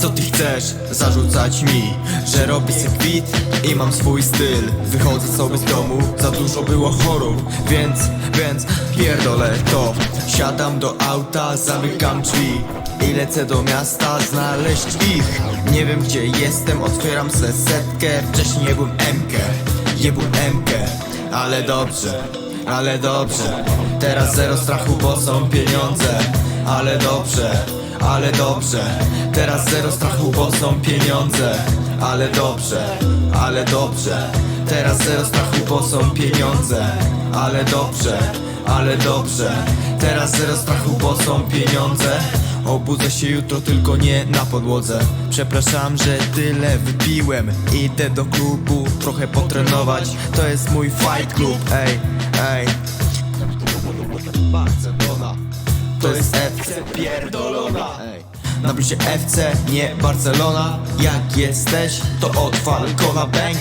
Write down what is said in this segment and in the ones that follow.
Co ty chcesz zarzucać mi? Że robię se kwit i mam swój styl. Wychodzę sobie z domu, za dużo było chorób. Więc, więc pierdolę to. Siadam do auta, zamykam drzwi I lecę do miasta znaleźć ich. Nie wiem gdzie jestem, otwieram se setkę. Wcześniej jebłem Mkę, jebłem Mkę. Ale dobrze, ale dobrze. Teraz zero strachu, bo są pieniądze. Ale dobrze, ale dobrze Teraz zero strachu, bo są pieniądze. Ale dobrze, ale dobrze Teraz zero strachu, bo są pieniądze. Ale dobrze, ale dobrze Teraz zero strachu, bo są pieniądze. Obudzę się jutro, tylko nie na podłodze. Przepraszam, że tyle wypiłem. Idę do klubu, trochę potrenować. To jest mój fight club, ej, ej To jest FC pierdolona. Na blisie FC, nie Barcelona Jak jesteś, to od Falcona Bank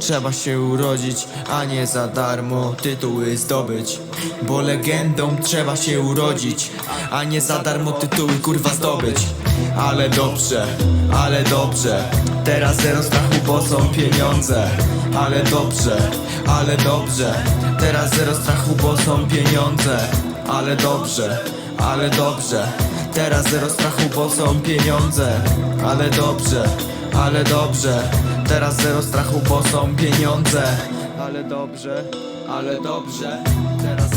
Trzeba się urodzić, a nie za darmo tytuły zdobyć. Bo legendą trzeba się urodzić, a nie za darmo tytuły kurwa zdobyć. Ale dobrze, ale dobrze. Teraz zero strachu, bo są pieniądze. Ale dobrze, ale dobrze. Teraz zero strachu, bo są pieniądze. Ale dobrze, ale dobrze. Teraz zero strachu, bo są pieniądze. Ale dobrze, ale dobrze Teraz zero strachu, bo są pieniądze. Ale dobrze, ale dobrze. Teraz